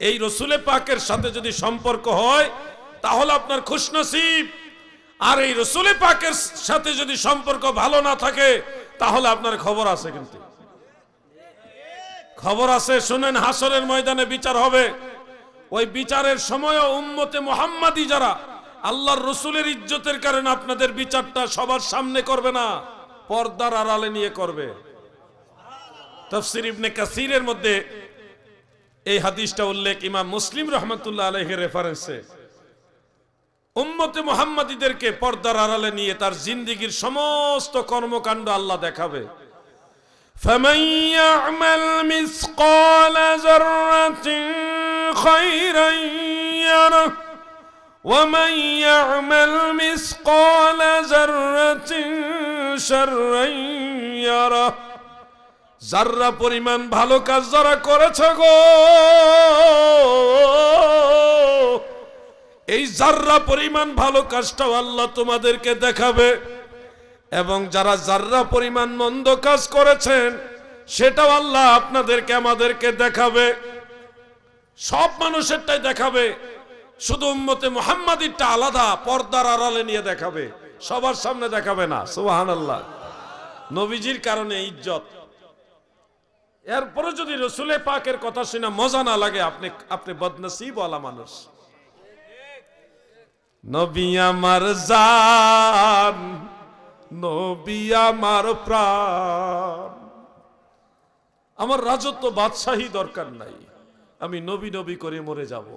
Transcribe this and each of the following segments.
এই রসুলে পাকের সাথে যদি সম্পর্ক হয়, তাহলে আপনার খুশনসিব। আর এই রসুলে পাকের সাথে যদি সম্পর্ক ভালো না থাকে, তাহলে আপনার খবর আছে কিন্তু। খবর আছে, শুনেন, হাসরের ময়দানে বিচার হবে। ওই বিচারের সময়ও উম্মতে মোহাম্মদী যারা, আল্লাহর রসুলের ইজ্জতের কারণে আপনাদের বিচারটা সবার সামনে করবে না, পর্দার আড়ালে নিয়ে করবে। তফসির ইবনে কাসিরের মধ্যে এই হাদিসটা উল্লেখ ইমাম মুসলিম রহমতুল্লাহ আলহের রেফারেন্সে উম্মতে মোহাম্মদীদেরকে পর্দার আড়ালে নিয়ে তার জিন্দিগির সমস্ত কর্মকাণ্ড আল্লাহ দেখাবে فمن يعمل مثقال ذرة خيرا يره ومن يعمل مثقال ذرة شرا يره যার্রা পরিমাণ ভালো কাজ যারা করেছে গো, এই জাররা পরিমাণ ভালো কাজটাও আল্লাহ তোমাদেরকে দেখাবে। এবং যারা জাররা পরিমাণ মন্দ কাজ করেছেন, সেটাও আল্লাহ আপনাদেরকে, আমাদেরকে দেখাবে। সব মানুষেরটাই দেখাবে। শুধু উম্মতে মোহাম্মদীরটা আলাদা, পর্দার আড়ালে নিয়ে দেখাবে। সবার সামনে দেখাবে না সুবাহান আল্লাহ নবীজির কারণে ইজ্জত। এরপরে যদি রসুলে পাকের কথা শুনে মজা না লাগে, আপনি আপনি বদনসিব ওয়ালা মানুষ। নবী আমার জান, নবী আমার প্রাণ। আমার রাজত্ব বাদশাহী দরকার নাই, আমি নবী নবী করে মরে যাব।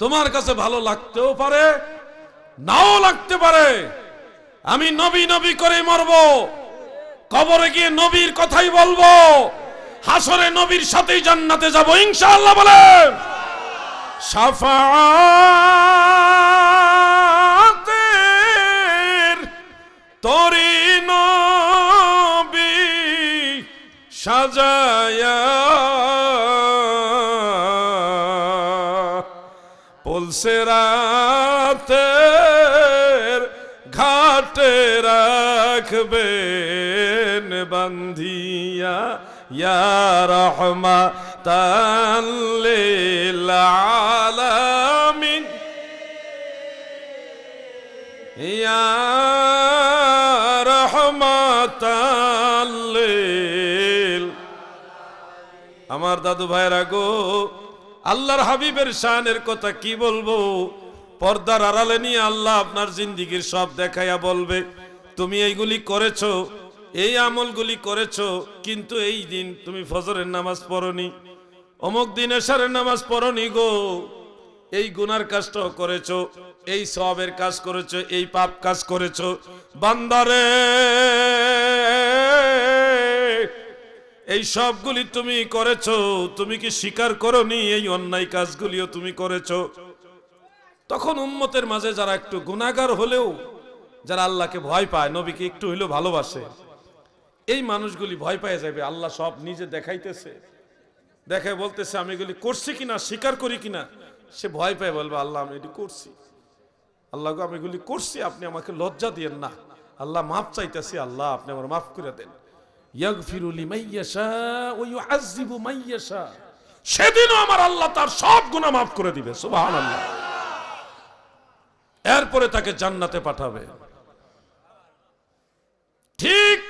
তোমার কাছে ভালো লাগতেও পারে, নাও লাগতে পারে, আমি নবী নবী করে মরব। কবরে গিয়ে নবীর কথাই বলব। হাসরে নবীর সাথেই জান্নাতে যাব, ইনশাআল্লাহ বলেন। সাফাতের তরি নবী সাজায়া পুলসেরাতের ঘাটে রাখবেন বান্ধিয়া রহমা আমার দাদু ভাইরা গো, আল্লাহর হাবিবের শানের কথা কি বলব? পর্দার আড়ালে নিয়ে আল্লাহ আপনার জিন্দিগির সব দেখাইয়া বলবে। তুমি এইগুলি করেছ এই আমলগুলি করেছ, কিন্তু এই দিন তুমি ফজরের নামাজ পড়নি। অমুক দিন এশারের নামাজ পড়নি গো। এই গুনার কাজটাও করেছ, এই সবের কাজ করেছ, এই পাপ কাজ করেছ। বান্দারে, এই সবগুলি তুমি করেছ, তুমি কি স্বীকার করনি এই অন্যায় কাজগুলিও তুমি করেছ? তখন উম্মতের মাঝে যারা একটু গুণাগার হলেও, যারা আল্লাহকে ভয় পায়, নবীকে একটু হইলেও ভালোবাসে এই মানুষগুলি ভয় পেয়ে যাবে আল্লাহ সব নিজে দেখাইতেছে। দেখে বলতেছে, আমি এগুলি করছি কিনা, স্বীকার করি কিনা? সে ভয় পেয়ে, বলবে, আল্লাহ, আমি এটি করছি। আল্লাহ আমি এগুলি করছি, আপনি আমাকে লজ্জা দিয়েন না। আল্লাহ মাফ চাইতেছি, আল্লাহ আপনি আমার মাফ করে দেন। এরপরে তাকে জান্নাতে পাঠাবে ঠিক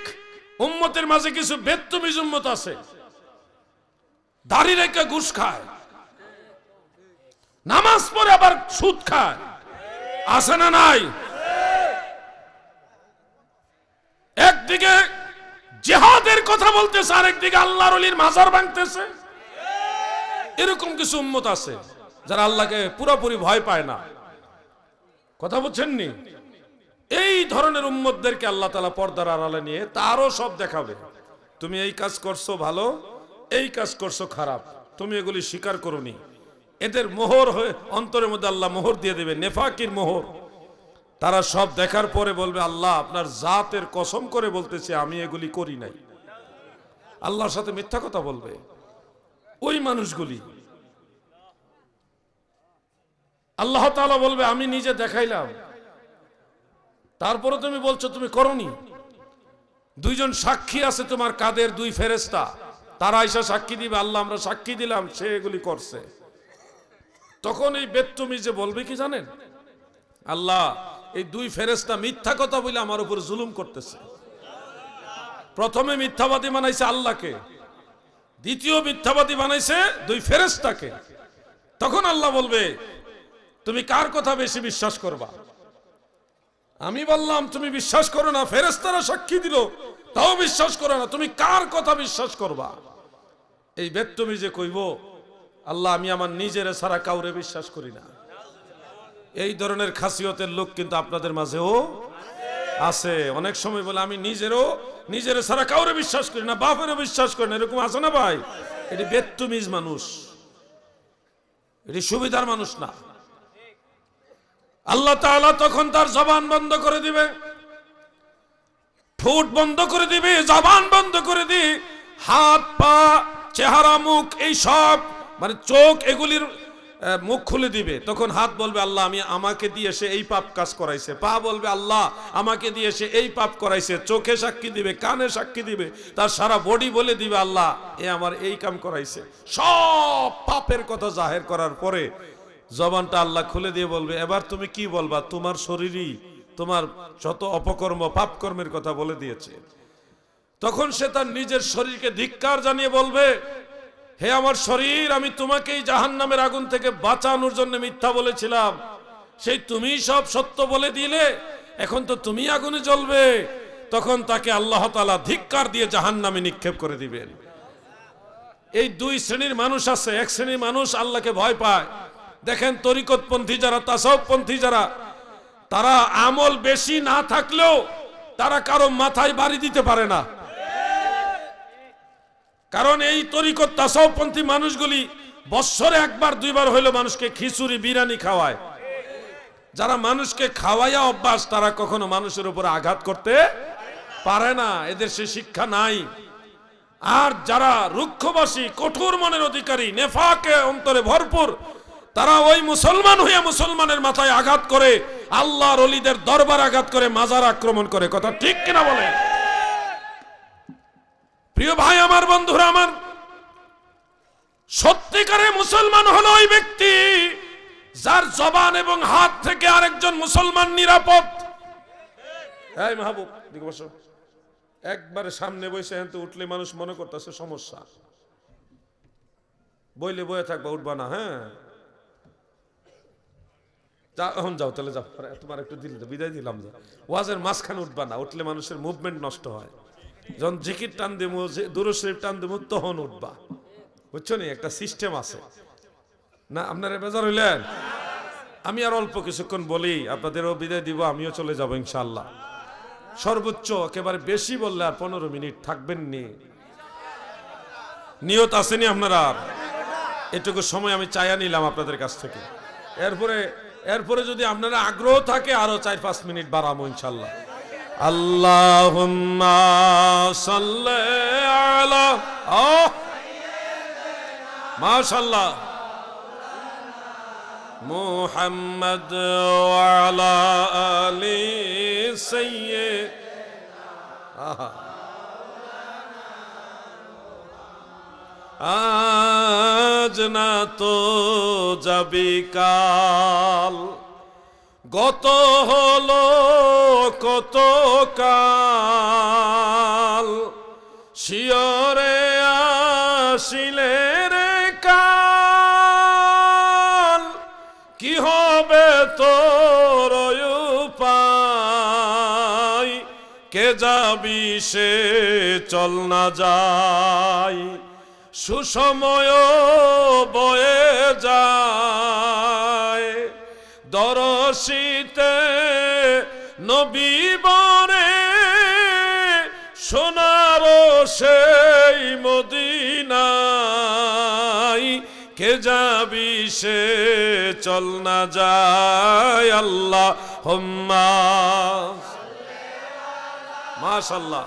উম্মতের মাঝে কিছু বেত্তমিজ উম্মত আছে। দাড়ি রেখে ঘুষ খায়। নামাজ পড়ে আবার সুদ খায়। আছে না নাই? একদিকে জেহাদের কথা বলতেছে, আরেকদিকে আল্লাহর অলির মাজার ভাঙতেছে। এরকম কিছু উম্মত আছে যারা আল্লাহকে পুরোপুরি ভয় পায় না। কথা বুঝছেননি এই ধরনের উম্মতদেরকে আল্লাহ তালা পর্দার আড়ালে নিয়ে তারও সব দেখাবে। তুমি এই কাজ করছ ভালো, এই কাজ করছ খারাপ। তুমি এগুলি স্বীকার করনি। এদের মোহর হয়ে, অন্তরের মধ্যে আল্লাহ মোহর দিয়ে দেবে, নেফাকির মোহর। তারা সব দেখার পরে বলবে, আল্লাহ, আপনার জাতের কসম করে বলতেছে, আমি এগুলি করি নাই। আল্লাহর সাথে মিথ্যা কথা বলবে। ওই মানুষগুলি। আল্লাহ তালা বলবে, আমি নিজে দেখাইলাম। তারপরে তুমি বলছো তুমি করনি। দুইজন সাক্ষী আছে তোমার কাদের দুই ফেরেস্তা তারা এসে সাক্ষী দিবে, আল্লাহ আমরা সাক্ষী দিলাম, সে এগুলি করছে। তখন এই বেত্তমি যে বলবে কি জানেন? আল্লাহ, এই দুই ফেরেস্তা মিথ্যা কথা বলে আমার উপর জুলুম করতেছে। প্রথমে মিথ্যাবাদী বানাইছে আল্লাহকে, দ্বিতীয় মিথ্যাবাদী বানাইছে দুই ফেরেস্তাকে তখন আল্লাহ বলবে, তুমি কার কথা বেশি বিশ্বাস করবা? আমি বললাম, তুমি বিশ্বাস করো না ফেরেস্তারা সাক্ষী দিল। তাও বিশ্বাস করো না, তুমি কার কথা বিশ্বাস করবা? এই বেদ তুমি যে কইব, আল্লাহ, আমি আমার নিজের সারা কাউরে বিশ্বাস করি না। এই ধরনের খাসিয়তের লোক কিন্তু আপনাদের মাঝেও আছে। অনেক সময় বলে, আমি নিজেরও, নিজের সারা কাউরে বিশ্বাস করি না, বাপেরও বিশ্বাস করি না। এরকম আছে না ভাই? এটি বেত্তুমিজ মানুষ। এটি সুবিধার মানুষ না। আল্লাহ তাআলা তখন তার জবান বন্ধ করে দিবে। ঠোঁট বন্ধ করে দিবে, জবান বন্ধ করে দি, হাত, পা, চেহারা, মুখ, এই সব মানে চোখ এগুলির মুখ খুলে দিবে। তখন হাত বলবে, আল্লাহ, আমি আমাকে দিয়ে সে এই পাপ কাজ করাইছে। পা বলবে, আল্লাহ, আমাকে দিয়ে সে এই পাপ করাইছে। চোখে সাক্ষী দিবে, কানে সাক্ষী দিবে, তার সারা বডি বলে দিবে, আল্লাহ, এ আমার এই কাম করাইছে। সব পাপের কথা জাহের করার পরে জবানটা আল্লাহ খুলে দিয়ে বলবে, এবার তুমি কি বলবা? তোমার শরীরই তোমার যত অপকর্ম, পাপকর্মের কথা বলে দিয়েছে। তখন সে তার নিজের শরীরকে ধিক্কার জানিয়ে বলবে, হে আমার শরীর, আমি তোমাকেই জাহান নামের আগুন থেকে বাঁচানোর জন্য মিথ্যা বলেছিলাম। সেই তুমি সব সত্য বলে দিলে, এখন তো তুমি আগুনে জ্বলবে। তখন তাকে আল্লাহ তালা ধিক্কার দিয়ে জাহান নামে নিক্ষেপ করে দিবেন। এই দুই শ্রেণির মানুষ আছে, এক শ্রেণির মানুষ আল্লাহকে ভয় পায়। দেখেন তরিকতপন্থী যারা তাসবপন্থী যারা, তারা আমল বেশি না থাকলেও তারা কারও মাথায় বাড়ি দিতে পারে না। কারণ এই তরিকত তাসবপন্থী মানুষগুলি বৎসরে একবার, দুইবার হইল মানুষকে খিচুড়ি, বিরিয়ানি খাওয়ায়। যারা মানুষকে খাওয়াইয়া অভ্যাস, তারা কখনো মানুষের উপর আঘাত করতে পারে না। এদের সে শিক্ষা নাই। আর যারা রুক্ষবাসী, কঠোর মনের অধিকারী, নেফাকে অন্তরে ভরপুর তারা ওই মুসলমান হইয়া মুসলমানের মাথায় আঘাত করে আল্লাহর অলিদের দরবার আঘাত করে মাজার আক্রমণ করে। কথা ঠিক কিনা বলে প্রিয় ভাই, আমার বন্ধুরা, আমার সত্যিকারে মুসলমান হলো ওই ব্যক্তি যার জবান এবং হাত থেকে আরেকজন মুসলমান নিরাপদ। একবারে সামনে বসে উঠলে মানুষ মনে করতেছে সমস্যা। বইলে বয়ে থাকবা, উঠবা না হ্যাঁ? যা, এখন যাও, তাহলে যাও। তোমার একটু দিল বিদায় দিলাম যা। ওয়াজের মাঝখানে উঠবা না, উঠলে মানুষের মুভমেন্ট নষ্ট হয়। যখন জিকির টান দেবো দূর শরীফ টান দেবো তখন উঠবা। বুঝছ নি? একটা সিস্টেম আছে। না, আপনারা বেজার হইলেন? আমি আর অল্প কিছুক্ষণ বলি, আপনাদেরও বিদায় দিব, আমিও চলে যাব ইনশাল্লাহ সর্বোচ্চ একেবারে বেশি বললে আর পনেরো মিনিট থাকবেন নি। নিয়ত আসেনি আপনারা এটুকু সময় আমি চাইয়া নিলাম আপনাদের কাছ থেকে। এরপরে এরপরে যদি আপনারা আগ্রহ থাকে, আরও চার পাঁচ মিনিট বাড়াবো ইনশাল্লাহ। আল্লাহ মাশাল্লাহ। মোহাম্মদ আলা আলী সৈয়দ আহা। আজ না তো যাবি কাল। গত হলো কত কাল। শিয়রে আসিলে রে কাল। কি হবে তোর উপায়? কে যাবি সে চল না যায়। সুসময় বয়ে যায়। দরশিতে নবীবরে সোনার সেই মদিনায়। কে যাবি সে চল না যায় আল্লাহ হোম্মা। মাশাল্লাহ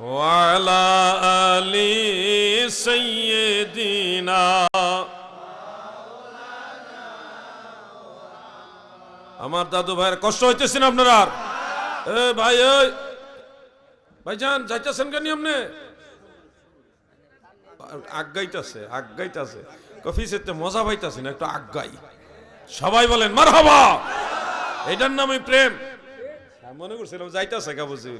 وعلى آل سيدنا আমার দাদু ভাইয়ের কষ্ট হইতেছে না আপনারা আর? এ ভাই ওই ভাইজান যাইতেছেন কেন আপনি আগাইতাছে আগাইতাছে কফিসেতে মজা পাইতাছে না একটু আগাই সবাই বলেন মার হবা এটার নামই প্রেম আমি মনে করছিলাম যাইতাছে কা বুঝি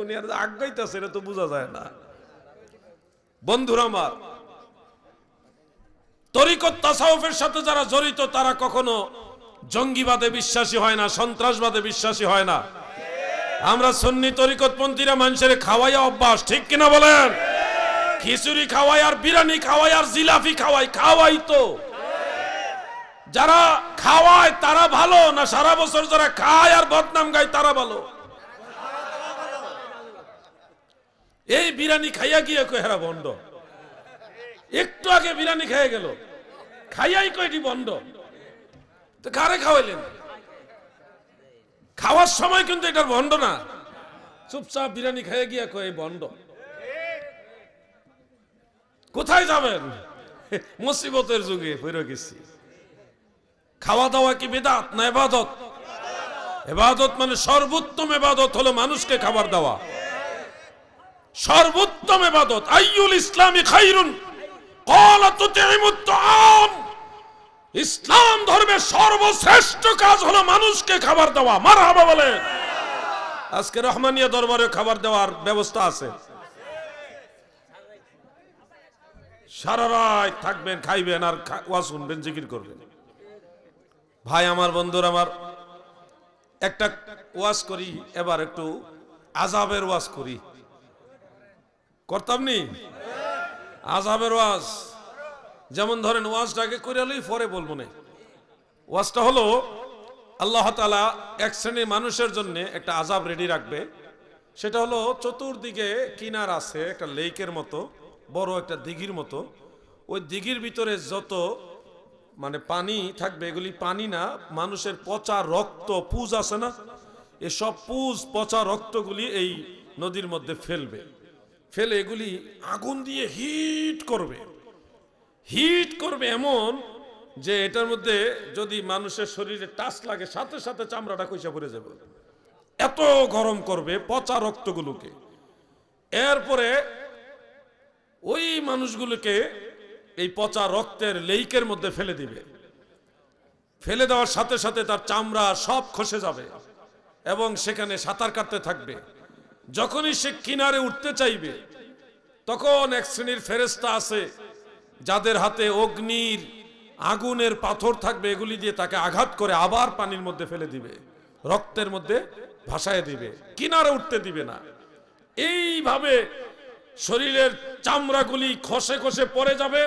উনি আর আগাইতাছে এটা তো বোঝা যায় না। বন্ধুরা আমার, তরিকত তাসাউফের সাথে যারা জড়িত, তারা কখনো জঙ্গিবাদে বিশ্বাসী হয় না, সন্ত্রাসবাদে বিশ্বাসী হয় না। আমরা সুন্নি তরিকতপন্থীরা মানুষের খাওয়াইয়া অভ্যাস, ঠিক কিনা বলেন? খিচুড়ি খাওয়াই আর বিরিয়ানি খাওয়াই আর জিলাপি খাওয়াই খাওয়াই তো। যারা খাওয়ায় তারা ভালো না, সারা বছর যারা খায় আর বদনাম গায় তারা ভালো। এই বিরিয়ানি খাইয়া গিয়ে কহেরা বন্ড একটু আগে বিরিয়ানি খেয়ে গেল। খাইয়াই কয়টি বন্ড তো কারে খাওয়াইলেন? খাওয়ার সময় কিন্তু এটার বন্ড না। চুপচাপ বিরিয়ানি খেয়ে গিয়া কয় বন্ড কোথায় যাবেন? মুসিবতের যুগে ফিরে গেছি। খাওয়া দাওয়া কি বেদাত না এবাদত? এবাদত মানে সর্বোত্তম এবাদত হলো মানুষকে খাবার দেওয়া। সর্বোত্তম এবাদত আইয়ুল ইসলামী খাইরুন। ইসলাম ধর্মের সর্বশ্রেষ্ঠ কাজ হলো মানুষকে খাবার দেওয়া। মারহাবা বলে। আজকে রহমানিয়া দরবারে খাবার দেওয়ার ব্যবস্থা আছে। সারা রাত থাকবেন, খাইবেন আর ওয়াজ শুনবেন, জিকির করবেন। ভাই আমার, বন্ধুর আমার, একটা ওয়াজ করি, এবার একটু আজাবের ওয়াজ করি। করতাম নি আজাবের ওয়াজ। যেমন ধরেন ওয়াজটাকে করে লই, পরে বলব না। ওয়াজটা হলো, আল্লাহ তালা এক শ্রেণির মানুষের জন্য একটা আজাব রেডি রাখবে। সেটা হলো, চতুর্দিকে কিনার আছে, একটা লেকের মতো, বড় একটা দিঘির মতো। ওই দিঘির ভিতরে যত মানে পানি থাকবে, এগুলি পানি না, মানুষের পচা রক্ত, পুজ আছে না? এসব পুজ, পচা রক্তগুলি এই নদীর মধ্যে ফেলবে। ফেলে এগুলি আগুন দিয়ে হিট করবে। হিট করবে এমন যে এটার মধ্যে যদি মানুষের শরীরে টাচ লাগে, সাথে সাথে চামড়াটা কইসা পড়ে যাবে। এত গরম করবে পচা রক্তগুলোকে। এরপরে ওই মানুষগুলোকে এই পচা রক্তের লেইকের মধ্যে ফেলে দিবে। ফেলে দেওয়ার সাথে সাথে তার চামড়া সব খসে যাবে এবং সেখানে সাঁতার কাটতে থাকবে। যখনই সে কিনারে উঠতে চাইবে, তখন এক শ্রেণির ফেরেস্তা আছে, যাদের হাতে অগ্নির আগুনের পাথর থাকবে, এগুলি দিয়ে তাকে আঘাত করে আবার পানির মধ্যে ফেলে দিবে, রক্তের মধ্যে ভাসায় দিবে, কিনারে উঠতে দিবে না। এইভাবে শরীরের চামড়াগুলি খসে খসে পড়ে যাবে,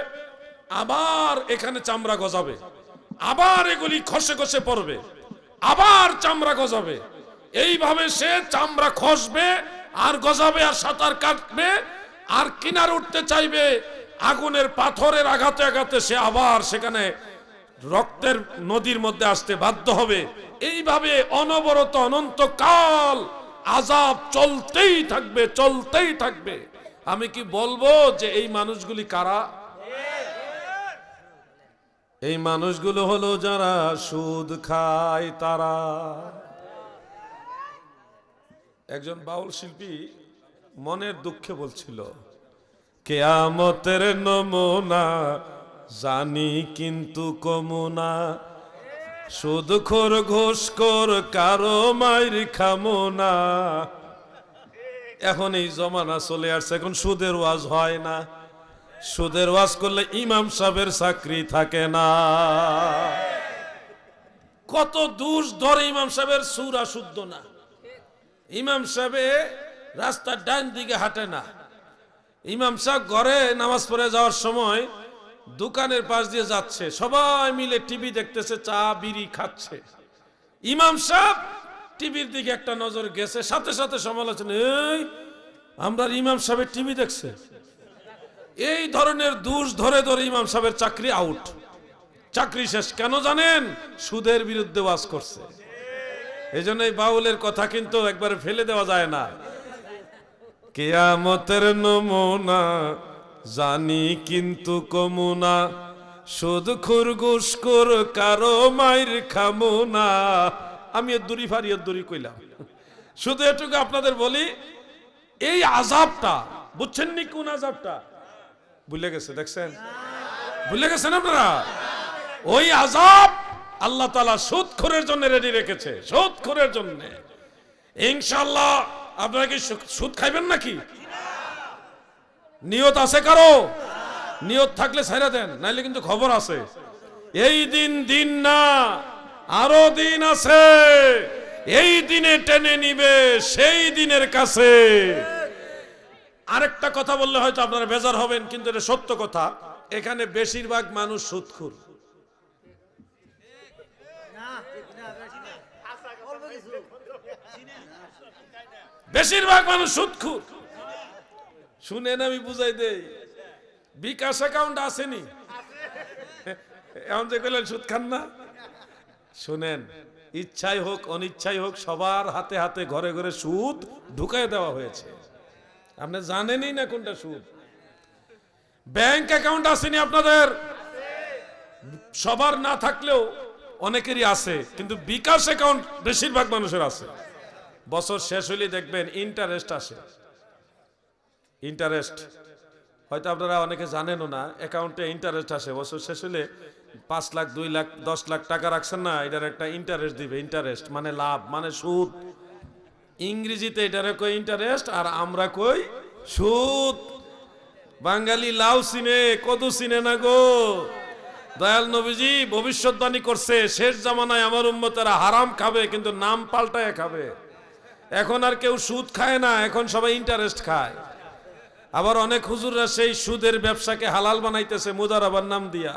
আবার এখানে চামড়া গজাবে, আবার এগুলি খসে খসে পড়বে, আবার চামড়া গজাবে। এইভাবে সে চামড়া খসবে, আর গজাবে, আর সাঁতার কাটবে, আর কিনার উঠতে চাইবে, আগুনের পাথরের আঘাতে আঘাতে সে আবার সেখানে রক্তের নদীর মধ্যে আসতে বাধ্য হবে। এইভাবে অনবরত অনন্তকাল আজাব চলতেই থাকবে চলতেই থাকবে। আমি কি বলব যে এই মানুষগুলি কারা? এই মানুষগুলো হলো যারা সুদ খায়, তারা একজন বাউল শিল্পী মনের দুঃখে বলছিল, কেয়ামতের নমুনা জানি কিন্তু কমুনা। সুদখোর ঘোষখোর কারও মাইর খামোনা। এখন এই জমানা চলে আসছে, এখন সুদের ওয়াজ হয় না। সুদের ওয়াজ করলে ইমাম সাহেবের চাকরি থাকে না। কত দূর ধরে ইমাম সাহেবের সুরা শুদ্ধ না। ইমাম সাহেবে রাস্তার ডান দিকে হাঁটে না। ইমাম সাহেব ঘরে নামাজ পড়ে যাওয়ার সময় দোকানের পাশ দিয়ে যাচ্ছে। সবাই মিলে টিভি দেখতেছে, চা, বিড়ি খাচ্ছে। ইমাম সাহেব টিভির দিকে একটা নজর গেছে, সাথে সাথে সমালোচনা, এই, আমরা ইমাম সাহেবের টিভি দেখছে। এই ধরনের দোষ ধরে ধরে ইমাম সাহেবের চাকরি আউট। চাকরি শেষ। কেন জানেন? সুদের বিরুদ্ধে ওয়াজ করছে। এই এই বাউলের কথা কিন্তু একবারে ফেলে দেওয়া যায় না। কেয়ামতের নমুনা, জানি কিন্তু কমুনা। সুদ, খুর ঘুষখোর কারও মায়ের খামো না আমি এর দূরি ফারি এর দূরি কইলাম। শুধু এটুকু আপনাদের বলি, এই আজাবটা বুঝছেন নি কোন আজাবটা ভুলে গেছে, দেখছেন? ভুলে গেছেন আপনারা? ওই আজাব আল্লাহ তালা সুদখোরের জন্য রেডি রেখেছে। সুদখোরের জন্য। ইনশাল্লাহ আপনারা কি সুদ খাইবেন নাকি? নিয়ত আছে কারও? নিয়ত থাকলে ছাইরা দেন, নাইলে কিন্তু খবর আছে। এই দিন দিন না, আরও দিন আছে। এই দিনে টেনে নিবে, সেই দিনের কাছে। আরেকটা কথা বললে হয়তো আপনারা বেজার হবেন, কিন্তু এটা সত্য কথা। এখানে বেশিরভাগ মানুষ সুদখুর। বেশিরভাগ মানুষ সুদখুর শুনেন আমি বুঝাই দেই, বিকাশ অ্যাকাউন্ট আসেনি। এমন যে কইলেন, সুদ খান না? শুনেন, ইচ্ছাই হোক, অনিচ্ছাই হোক, সবার হাতে হাতে, ঘরে ঘরে সুদ ঢুকাই দেওয়া হয়েছে। আপনি জানেনই না কোনটা সুদ। ব্যাংক অ্যাকাউন্ট আসেনি আপনাদের? সবার না থাকলেও অনেকেরই আছে, কিন্তু বিকাশ অ্যাকাউন্ট বেশিরভাগ মানুষের আছে। বছর শেষ হলে দেখবেন ইন্টারেস্ট আসে। ইন্টারেস্ট হয়তো আপনারা অনেকে জানেনও না অ্যাকাউন্টে ইন্টারেস্ট আসে। বছর শেষ হলে পাঁচ লাখ, দুই লাখ, দশ লাখ টাকা রাখছেন না, এটার একটা ইন্টারেস্ট দিবে। ইন্টারেস্ট মানে লাভ মানে সুদ। ইংরেজিতে এটারে কই ইন্টারেস্ট আর আমরা কই সুদ। বাঙালি লাউ সিনে কদু সিনে না গো। দয়াল নবীজি ভবিষ্যৎবাণী করছে, শেষ জামানায় আমার উম্মতেরা হারাম খাবে, কিন্তু নাম পাল্টায় খাবে। এখন আর কেউ সুদ খায় না, এখন সবাই ইন্টারেস্ট খায়। আবার অনেক হুজুররা সেই সুদের ব্যবসাকে হালাল বানাইতেছে, মুদারাবার নাম দিয়া।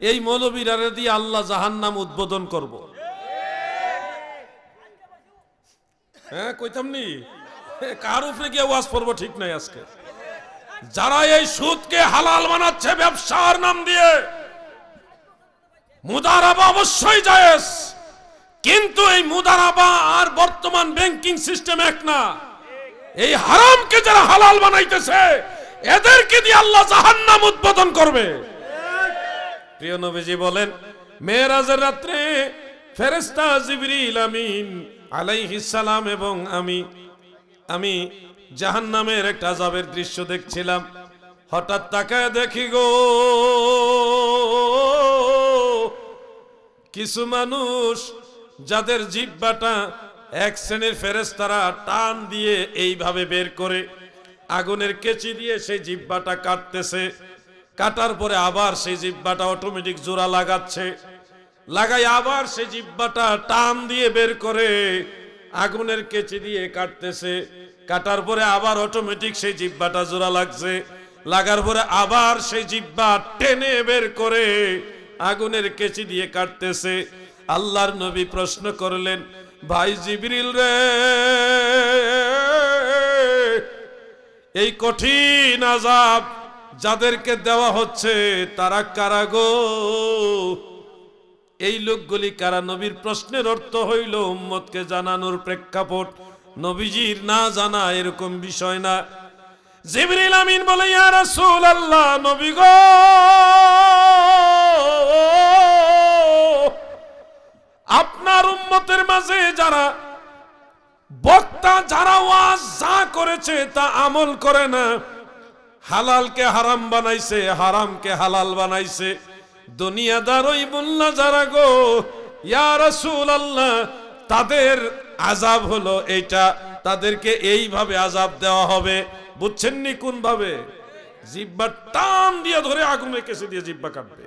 এই মৌলবীরারে দিয়ে আল্লাহ জাহান নাম উদ্বোধন করব। হ্যাঁ কইতাম নি? কার উপরে গিয়ে ওয়াজ পড়ব ঠিক নাই আজকে। যারা এই সুদকে হালাল বানাচ্ছে, ব্যবসার নাম দিয়ে, মুদারাবা অবশ্যই জায়েজ। কিন্তু এই মুদারাবা আর বর্তমান ব্যাংকিং সিস্টেম এক না। এই হারামকে যারা হালাল বানাইতেছে, এদেরকে দিয়ে আল্লাহ জাহান্নাম উদ্বোধন করবে। প্রিয় নবীজি বলেন, মেয়েরাজের রাত্রে ফেরেস্তা জিবরিল আমিন আলাইহিস সালাম এবং আমি আমি জাহান্নামের একটা আযাবের দৃশ্য দেখছিলাম। হঠাৎ তাকায় দেখি গো, কিছু মানুষ যাদের জিব্বাটা এক শ্রেণির ফেরেস্তারা টান দিয়ে এইভাবে বের করে, আগুনের কেচি দিয়ে সেই জিব্বাটা কাটতেছে। কাটার পরে আবার সেই জিব্বাটা অটোমেটিক জোড়া লাগাচ্ছে। লাগাই আবার সেই জিব্বাটা টান দিয়ে বের করে, আগুনের কেচি দিয়ে কাটতেছে। কাটার পরে আবার অটোমেটিক সেই জিব্বাটা জোড়া লাগছে। লাগার পরে আবার সেই জিব্বা টেনে বের করে, আগুনের কেচি দিয়ে কাটতেছে। আল্লাহর নবী প্রশ্ন করলেন, ভাই জিবরিল রে, এই কঠিন আজাব যাদেরকে দেওয়া হচ্ছে তারা কারাগো এই লোকগুলি কারা? নবীর প্রশ্নের অর্থ হইল উম্মতকে জানানোর প্রেক্ষাপট। নবীজির না জানা এরকম বিষয় না। জিবরিল আমিন বলে, ইয়া রাসূলুল্লাহ, নবী গো! আপনার উম্মতের মাঝে যারা বক্তা, যারা ওয়াজ যা করেছে তা আমল করে না। হালালকে হারাম বানাইছে, হারামকে হালাল বানাইছে। দুনিয়াদার ওই যারা গো, ইয়া রাসূলুল্লাহ, তাদের আজাব হলো এইটা। তাদেরকে এইভাবে আজাব দেওয়া হবে। বুঝছেন নি কোন ভাবে জিব্বা টান দিয়ে ধরে আগুনে কেসে দিয়ে জিব্বা কাটবে।